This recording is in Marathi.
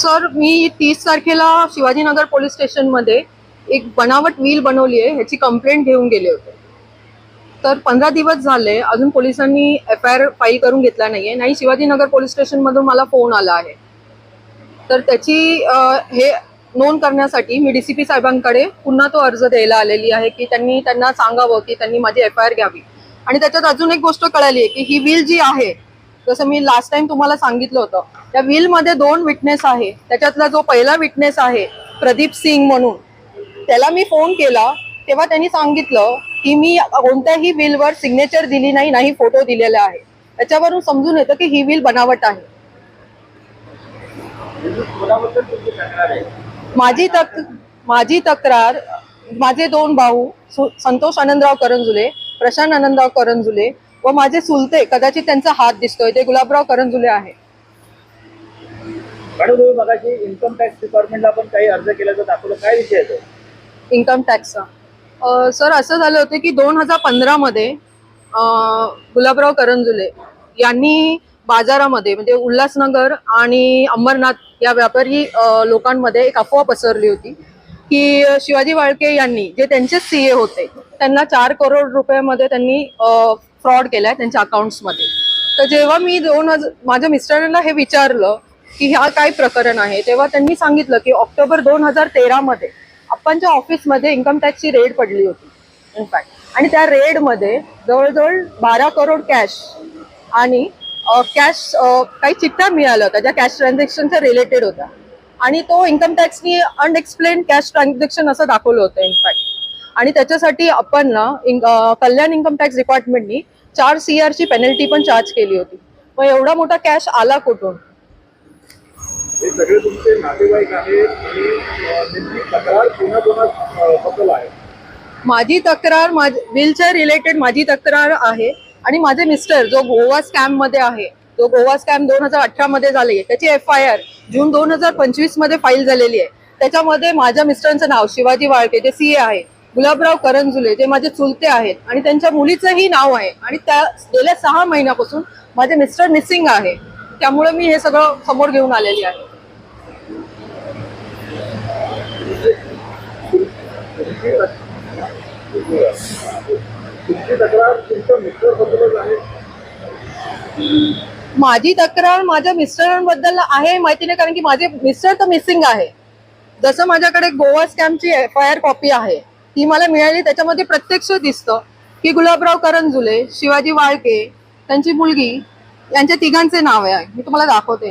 सर मी तीस तारखेला शिवाजीनगर पोलीस स्टेशनमध्ये एक बनावट व्हील बनवली आहे ह्याची कंप्लेंट घेऊन गेले होते. तर पंधरा दिवस झाले अजून पोलिसांनी एफ आय आर फाईल करून घेतला नाही आहे नाही शिवाजीनगर पोलीस स्टेशनमधून मला फोन आला आहे. तर त्याची हे नोंद करण्यासाठी मी डी सी पी साहेबांकडे पुन्हा तो अर्ज द्यायला आलेली आहे की त्यांनी त्यांना सांगावं की त्यांनी माझी एफ आय आर घ्यावी. आणि त्याच्यात अजून एक गोष्ट कळाली आहे की ही व्हील जी आहे जसं मी लास्ट टाइम तुम्हाला सांगितलं होतं त्या व्हीलमध्ये दोन विटनेस आहे. त्याच्यातला जो पहिला विटनेस आहे प्रदीप सिंग म्हणून त्याला मी फोन केला तेव्हा त्यांनी सांगितलं की मी कोणत्याही व्हीलवर सिग्नेचर दिली नाही नाही फोटो दिलेला आहे. त्याच्यावरून समजून येतं की ही व्हील बनावट आहे. माझी तक माझी तक्रार माझे दोन भाऊ संतोष आनंदराव करंजुले प्रशांत आनंदराव करंजुले व माझे सुलते कदाचित त्यांचा हात दिसतोय. ते गुलाबराव करंजुले आहे. मगाशी इन्कम टॅक्स डिपार्टमेंटला पण काही अर्ज केल्याचं दाखवलं. काय विषय इन्कम टॅक्सचा सर असं झालं होतं की दोन हजार पंधरामध्ये गुलाबराव करंजुले यांनी बाजारामध्ये म्हणजे उल्हासनगर आणि अंबरनाथ या व्यापारी लोकांमध्ये एक अफवा पसरली होती. की शिवाजी वाळके यांनी जे त्यांचे सीए होते त्यांना चार करोड रुपयामध्ये त्यांनी फ्रॉड केलाय त्यांच्या अकाउंट्समध्ये. तर जेव्हा मी दोन हजार माझ्या मिस्टरांना हे विचारलं की ह्या काय प्रकरण आहे तेव्हा त्यांनी सांगितलं की ऑक्टोबर दोन हजार तेरामध्ये आपणच्या ऑफिसमध्ये इन्कम टॅक्सची रेड पडली होती इनफॅक्ट आणि त्या रेडमध्ये जवळजवळ बारा करोड कॅश आणि कॅश काही चिठ्ठ्या मिळाल्या होत्या ज्या कॅश ट्रान्झॅक्शनच्या रिलेटेड होत्या. आणि तो इन्कम टॅक्सनी अनएक्सप्लेन कॅश ट्रान्झॅक्शन असं दाखवलं होतं इनफॅक्ट आणि त्याच्यासाठी आपण ना कल्याण इन्कम टॅक्स डिपार्टमेंटनी चार सी आरची पेनल्टी पण चार्ज केली होती. मग एवढा मोठा कॅश आला कुठून? माझी तक्रार माझ व्हीलचेअर रिलेटेड माझी तक्रार आहे. आणि माझे मिस्टर जो गोवा स्कॅममध्ये आहे तो गोवा स्कॅम दोन हजार अठरा मध्ये झाली आहे. त्याची एफ आय आर जून दोन हजार पंचवीसमध्ये फाईल झालेली आहे. त्याच्यामध्ये माझ्या मिस्टरांचं नाव शिवाजी वाळके जे सी ए आहे गुलाबराव करंजुले जे माझे चुलते आहेत आणि त्यांच्या मुलीचंही नाव आहे. आणि त्या गेल्या सहा महिन्यापासून माझे मिस्टर मिसिंग आहे. त्यामुळे मी हे सगळं समोर घेऊन आलेली आहे. तुमची तक्रार तुमच्या मिस्टर बद्दलच आहे. माझी तक्रार माझ्या मिस्टरांबद्दल आहे माहिती नाही कारण की माझे मिस्टर तर मिसिंग आहे. जसं माझ्याकडे गोवा स्कॅमची एफ आय आर कॉपी आहे ती मला मिळाली त्याच्यामध्ये प्रत्यक्ष दिसतं की गुलाबराव करंजुले शिवाजी वाळके त्यांची मुलगी यांच्या तिघांचे नाव आहे. मी तुम्हाला दाखवते.